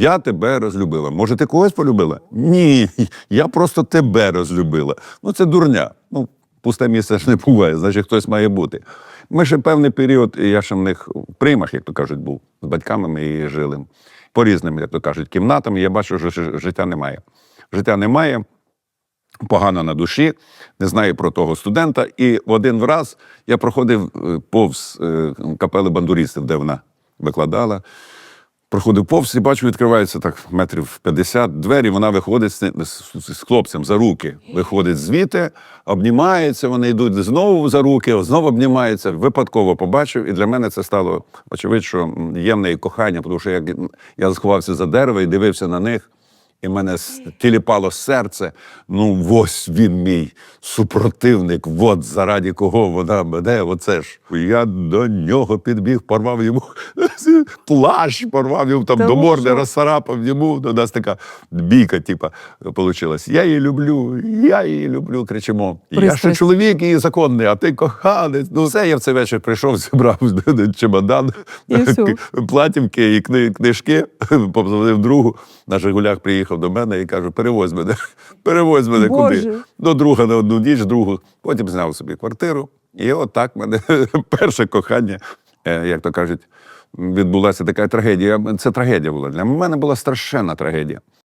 Я тебе розлюбила. Може, ти когось полюбила? Ні, я просто тебе розлюбила. Ну, це дурня. Ну, пусте місце ж не буває, значить, хтось має бути. Ми ще певний період, я ще в них в приймах, як то кажуть, був з батьками ми і жили. По різним, як то кажуть, кімнатам. Я бачу, що життя немає. Життя немає погано на душі, не знаю про того студента. І в один раз я проходив е, повз е, капели бандуристів, де вона викладала. Проходив повз і бачу, відкривається так метрів 50 двері. Вона виходить з, з, з хлопцем за руки. Виходить звідти, обнімається, вони йдуть знову за руки, знову обнімається. Випадково побачив, і для мене це стало очевидно, що є в неї кохання, тому що я, я сховався за дерево і дивився на них. І мене тіліпало серце. Ну, ось він мій супротивник, от заради кого вона мене. Оце ж. Я до нього підбіг, порвав йому плащ, порвав йому там Та до морди, що? розцарапав йому. У нас така бійка, типа, получилась. Я її люблю, я її люблю, кричимо. Я ще чоловік її законний, а ти коханець. Ну, все, я в цей вечір прийшов, зібрав чемодан, І платівки і книжки, позвонив другу. На Жигулях приїхав до мене і кажу: перевозь мене, перевозь мене Боже. куди. До друга на одну ніч, другу. Потім зняв собі квартиру. І от так мене перше кохання, е, як то кажуть, відбулася така трагедія. Це трагедія була. Для мене була страшенна трагедія.